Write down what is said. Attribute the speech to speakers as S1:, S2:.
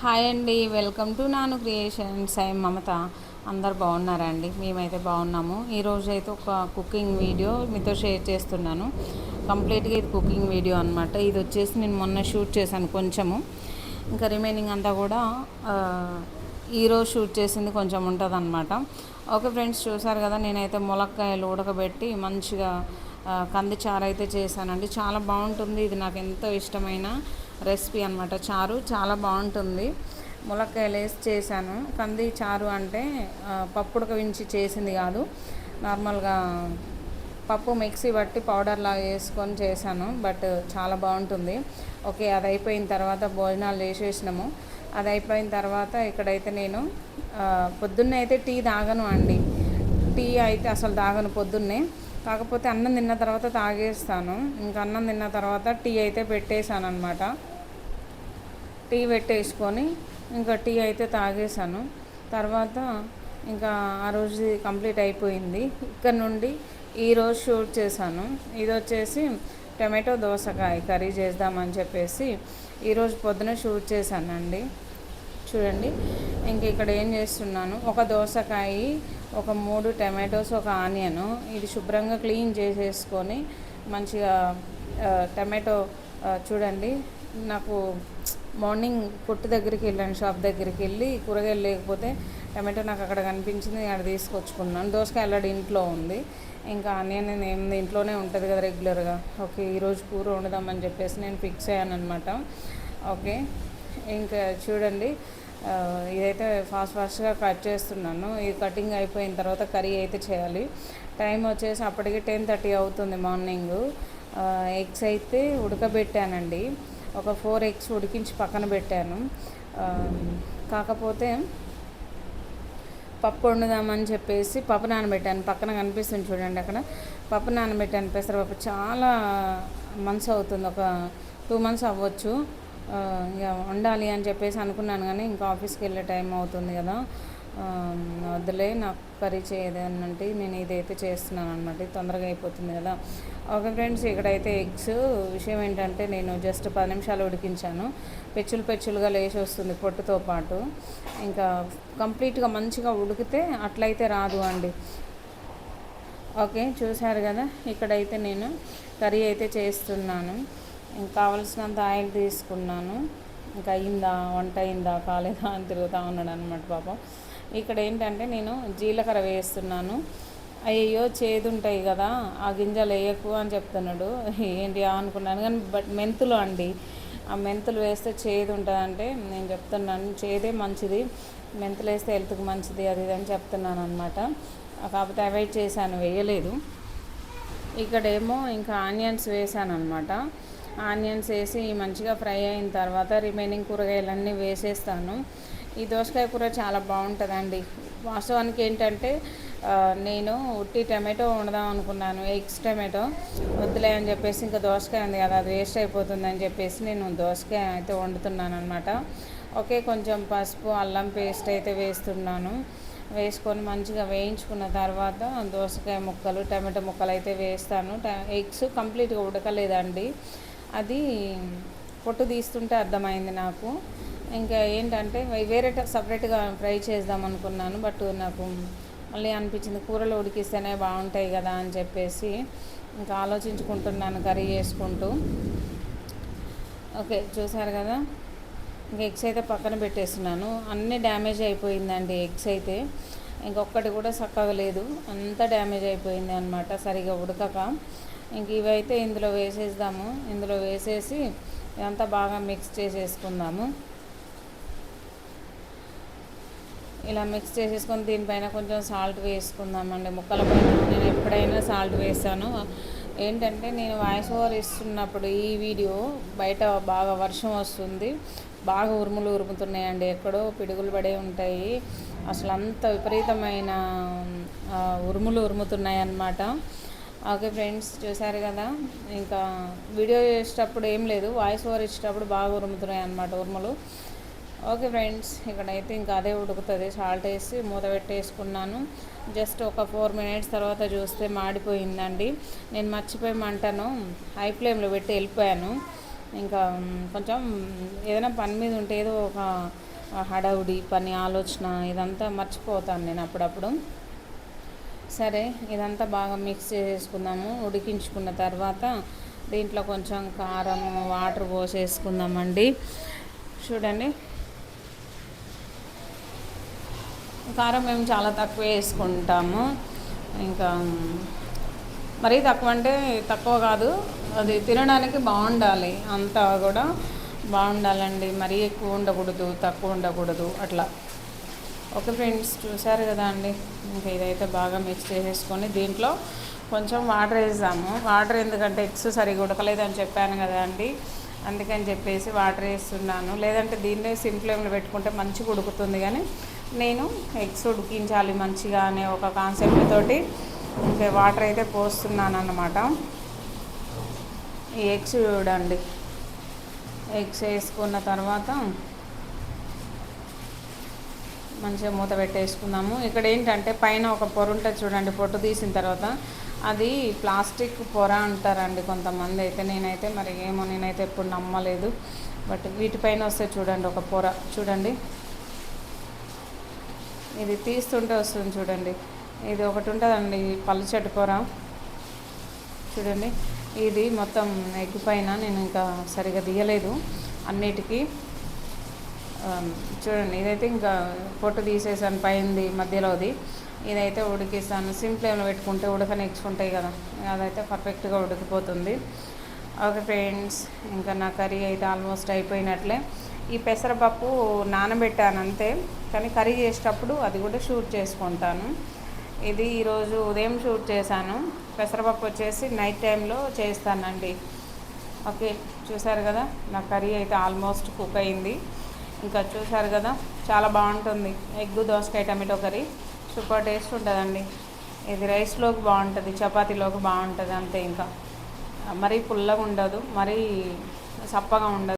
S1: Hi అండి welcome to Nanu creations. I Mamata. అందరు బాగున్నారండి? మేమైతే బాగున్నాము. ఈరోజు అయితే ఒక కుకింగ్ వీడియో మీతో షేర్ చేస్తున్నాను. కంప్లీట్గా ఇది కుకింగ్ వీడియో అనమాట ఇది వచ్చేసి నేను మొన్న షూట్ చేశాను కొంచెము. ఇంకా రిమైనింగ్ అంతా కూడా ఈరోజు షూట్ చేసింది కొంచెం ఉంటుంది అనమాట ఓకే ఫ్రెండ్స్ చూసారు కదా నేనైతే ములక్కాయలు ఉడకబెట్టి మంచిగా కంది చారు అయితే చేశానండి. చాలా బాగుంటుంది. ఇది నాకు ఎంతో ఇష్టమైన రెసిపీ అనమాట చారు చాలా బాగుంటుంది. ములక్కాయలు వేసి చేశాను. కంది చారు అంటే ఆ, చేసింది కాదు. నార్మల్గా పప్పు మిక్సీ బట్టి పౌడర్ లాగా వేసుకొని చేశాను. బట్ చాలా బాగుంటుంది. ఓకే అది అయిపోయిన తర్వాత భోజనాలు చేసేసినాము. అది అయిపోయిన తర్వాత ఇక్కడైతే నేను పొద్దున్నే అయితే టీ తాగను అండి. టీ అయితే అసలు తాగను పొద్దున్నే. కాకపోతే అన్నం తిన్న తర్వాత తాగేస్తాను. ఇంకా అన్నం తిన్న తర్వాత టీ అయితే పెట్టేశాను అనమాట టీ పెట్టేసుకొని ఇంకా టీ అయితే తాగేశాను. తర్వాత ఇంకా ఆ రోజు కంప్లీట్ అయిపోయింది. ఇక్కడ నుండి ఈరోజు షూట్ చేశాను. ఇది వచ్చేసి టమాటో దోసకాయ కర్రీ చేద్దామని చెప్పేసి ఈరోజు పొద్దున షూట్ చేశానండి. చూడండి. ఇంక ఇక్కడ ఏం చేస్తున్నాను? ఒక దోసకాయ ఒక మూడు టమాటోస్ ఒక ఆనియన్ ఇది శుభ్రంగా క్లీన్ చేసేసుకొని మంచిగా టమాటో చూడండి నాకు మార్నింగ్ కొట్టు దగ్గరికి వెళ్ళాను షాప్ దగ్గరికి వెళ్ళి కూరగాయలు లేకపోతే టమాటో నాకు అక్కడ కనిపించింది అక్కడ తీసుకొచ్చుకున్నాను. దోసకాయ ఆల్రెడీ ఇంట్లో ఉంది. ఇంకా ఆనియన్ ఏమి ఇంట్లోనే ఉంటుంది కదా రెగ్యులర్గా. ఓకే ఈరోజు కూర వండుదామని చెప్పేసి నేను ఫిక్స్ అయ్యాను అనమాట ఓకే ఇంకా చూడండి. ఇదైతే ఫాస్ట్ ఫాస్ట్గా కట్ చేస్తున్నాను. ఇది కటింగ్ అయిపోయిన తర్వాత కర్రీ అయితే చేయాలి. టైం వచ్చేసి అప్పటికి టెన్ థర్టీ అవుతుంది మార్నింగ్ ఎగ్స్ అయితే ఉడకబెట్టానండి. ఒక ఫోర్ ఎగ్స్ ఉడికించి పక్కన పెట్టాను. కాకపోతే పప్పు వండుదామని చెప్పేసి పప్పు నానబెట్టాను. పక్కన కనిపిస్తుంది చూడండి అక్కడ. పప్పు నానబెట్టాను. పెసరపప్పు చాలా మంత్స్ అవుతుంది. ఒక టూ మంత్స్ అవ్వచ్చు. ఉండాలి ఇక వండాలి అని చెప్పేసి అనుకున్నాను కానీ ఇంకా ఆఫీస్కి వెళ్ళే టైం అవుతుంది కదా. వద్దులే నాకు కర్రీ చేయదని నేను ఇదైతే చేస్తున్నాను అనమాట తొందరగా అయిపోతుంది కదా. ఓకే ఫ్రెండ్స్ ఇక్కడైతే ఎగ్స్. విషయం ఏంటంటే నేను జస్ట్ పది నిమిషాలు ఉడికించాను. పెచ్చులు పెచ్చులుగా లేచి వస్తుంది పొట్టుతో పాటు. ఇంకా కంప్లీట్గా మంచిగా ఉడికితే అట్లయితే రాదు అండి. ఓకే చూశారు కదా? ఇక్కడైతే నేను కర్రీ అయితే చేస్తున్నాను. ఇంకా కావలసినంత ఆయిల్ తీసుకున్నాను. ఇంకా అయిందా వంట అయిందా కాలేదా అని తిరుగుతూ ఉన్నాడు అనమాట పాపం. ఇక్కడ ఏంటంటే నేను జీలకర్ర వేస్తున్నాను. అయ్యో చేదు ఉంటాయి కదా ఆ గింజలు వేయకు అని చెప్తున్నాడు. ఏంటి అనుకున్నాను కానీ బట్ మెంతులు అండి. ఆ మెంతులు వేస్తే చేదు ఉంటుందంటే నేను చెప్తున్నాను చేదే మంచిది. మెంతులు వేస్తే హెల్త్కి మంచిది అది ఇది అని చెప్తున్నాను అనమాట కాకపోతే అవాయిడ్ చేశాను వేయలేదు. ఇక్కడేమో ఇంకా ఆనియన్స్ వేసాను అనమాట ఆనియన్స్ వేసి మంచిగా ఫ్రై అయిన తర్వాత రిమైనింగ్ కూరగాయలన్నీ వేసేస్తాను. ఈ దోసకాయ కూర చాలా బాగుంటుందండి. వాస్తవానికి ఏంటంటే నేను ఉట్టి టమాటో వండుదాం అనుకున్నాను. ఎగ్స్ టమాటో వద్దులే అని చెప్పేసి ఇంకా దోసకాయ ఉంది కదా అది వేస్ట్ అయిపోతుందని చెప్పేసి నేను దోసకాయ అయితే వండుతున్నాను అనమాట ఓకే కొంచెం పసుపు అల్లం పేస్ట్ అయితే వేస్తున్నాను. వేసుకొని మంచిగా వేయించుకున్న తర్వాత దోసకాయ ముక్కలు టమాటో ముక్కలు అయితే వేస్తాను. ట- ఎగ్స్ కంప్లీట్గా ఉడకలేదండి. అది పొట్టు తీస్తుంటే అర్థమైంది నాకు. ఇంకా ఏంటంటే వేరే సపరేట్గా ఫ్రై చేద్దాం అనుకున్నాను బట్ నాకు మళ్ళీ అనిపించింది కూరలు ఉడికిస్తేనే బాగుంటాయి కదా అని చెప్పేసి ఇంకా ఆలోచించుకుంటున్నాను కర్రీ చేసుకుంటూ. ఓకే చూసారు కదా? ఇంకా ఎగ్స్ అయితే పక్కన పెట్టేస్తున్నాను. అన్నీ డ్యామేజ్ అయిపోయిందండి ఎగ్స్ అయితే. ఇంకొకటి కూడా చక్కగా లేదు. అంత డ్యామేజ్ అయిపోయింది అనమాట సరిగా ఉడకక. ఇంక ఇవైతే ఇందులో వేసేద్దాము. ఇందులో వేసేసి ఇదంతా బాగా మిక్స్ చేసేసుకుందాము. ఇలా మిక్స్ చేసేసుకొని దీనిపైన కొంచెం సాల్ట్ వేసుకుందామండి. ముక్కల పైన నేను ఎప్పుడైనా సాల్ట్ వేసాను. ఏంటంటే నేను వాయిస్ ఓవర్ ఇస్తున్నప్పుడు ఈ వీడియో బయట బాగా వర్షం వస్తుంది. బాగా ఉరుములు ఉరుముతున్నాయండి. ఎక్కడో పిడుగులు పడే ఉంటాయి. అసలు అంత విపరీతమైన ఉరుములు ఉరుముతున్నాయి అన్నమాట ఓకే ఫ్రెండ్స్ చూసారు కదా? ఇంకా వీడియో చేసేటప్పుడు ఏం లేదు. వాయిస్ ఓవర్ ఇచ్చేటప్పుడు బాగా ఉరుముతున్నాయి అన్నమాట ఉరుములు. ఓకే ఫ్రెండ్స్ ఇక్కడైతే ఇంకా అదే ఉడుకుతుంది. సాల్ట్ వేసి మూత పెట్టేసుకున్నాను. జస్ట్ ఒక ఫోర్ మినిట్స్ తర్వాత చూస్తే మాడిపోయిందండి. నేను మర్చిపోయి మంటను హై ఫ్లేమ్లో పెట్టి వెళ్ళిపోయాను. ఇంకా కొంచెం ఏదైనా పని మీద ఉంటే ఏదో ఒక హడావుడి పని ఆలోచన ఇదంతా మర్చిపోతాను నేను అప్పుడప్పుడు. సరే ఇదంతా బాగా మిక్స్ చేసుకుందాము. ఉడికించుకున్న తర్వాత దీంట్లో కొంచెం కారం వాటర్ పోసేసుకుందామండి. చూడండి. కారం మేము చాలా తక్కువ వేసుకుంటాము. ఇంకా మరీ తక్కువ అంటే తక్కువ కాదు. అది తినడానికి బాగుండాలి. అంతా కూడా బాగుండాలండి. మరీ ఎక్కువ ఉండకూడదు తక్కువ ఉండకూడదు. అట్లా. ఓకే ఫ్రెండ్స్ చూసారు కదా అండి. ఇంకా ఇదైతే బాగా మిక్స్ చేసేసుకొని దీంట్లో కొంచెం వాటర్ వేసాము. వాటర్ ఎందుకంటే ఎగ్స్ సరిగా ఉడకలేదని చెప్పాను కదా అండి. అందుకని చెప్పేసి వాటర్ వేస్తున్నాను. లేదంటే దీన్నే సిమ్ ఫ్లేమ్లో పెట్టుకుంటే మంచిగా ఉడుకుతుంది కానీ నేను ఎగ్స్ ఉడికించాలి మంచిగా అనే ఒక కాన్సెప్ట్ తోటి ఇంకా వాటర్ అయితే పోస్తున్నాను అన్నమాట. ఈ ఎగ్స్ చూడండి. ఎగ్స్ వేసుకున్న తర్వాత మంచిగా మూత పెట్టేసుకుందాము. ఇక్కడ ఏంటంటే పైన ఒక పొర ఉంటుంది చూడండి పొట్టు తీసిన తర్వాత. అది ప్లాస్టిక్ పొర అంటారండి కొంతమంది. అయితే నేనైతే మరి ఏమో నేనైతే ఎప్పుడు నమ్మలేదు. బట్ వీటిపైన వస్తే చూడండి ఒక పొర. చూడండి. ఇది తీస్తుంటే వస్తుంది చూడండి. ఇది ఒకటి ఉంటుందండి పల్చటి పొర. చూడండి. ఇది మొత్తం ఎగ్ పైన నేను ఇంకా సరిగా తీయలేదు. అన్నిటికీ Um, చూడండి ఇదైతే ఇంకా పొట్టు తీసేసాను పైంది మధ్యలోది. ఇదైతే ఉడికిస్తాను. సిమ్ ఫ్లేమ్లో పెట్టుకుంటే ఉడకనిచ్చుకుంటాయి కదా. అదైతే పర్ఫెక్ట్గా ఉడికిపోతుంది. ఓకే ఫ్రెండ్స్ ఇంకా నా కర్రీ అయితే ఆల్మోస్ట్ అయిపోయినట్లే. ఈ పెసరపప్పు నానబెట్టాను అంతే. కానీ కర్రీ చేసేటప్పుడు అది కూడా షూట్ చేసుకుంటాను. ఇది ఈరోజు ఉదయం షూట్ చేశాను. పెసరపప్పు వచ్చేసి నైట్ టైంలో చేస్తానండి. ఓకే చూసారు కదా? నా కర్రీ అయితే ఆల్మోస్ట్ కుక్ అయింది. ఇంకా చూసారు కదా చాలా బాగుంటుంది. ఎగ్ దోసకాయ టమాటో కర్రీ. సూపర్ టేస్ట్ ఉంటుందండి. ఇది రైస్లోకి బాగుంటుంది చపాతీలోకి బాగుంటుంది అంతే ఇంకా. మరీ పుల్లగా ఉండదు మరీ సప్పగా ఉండదు.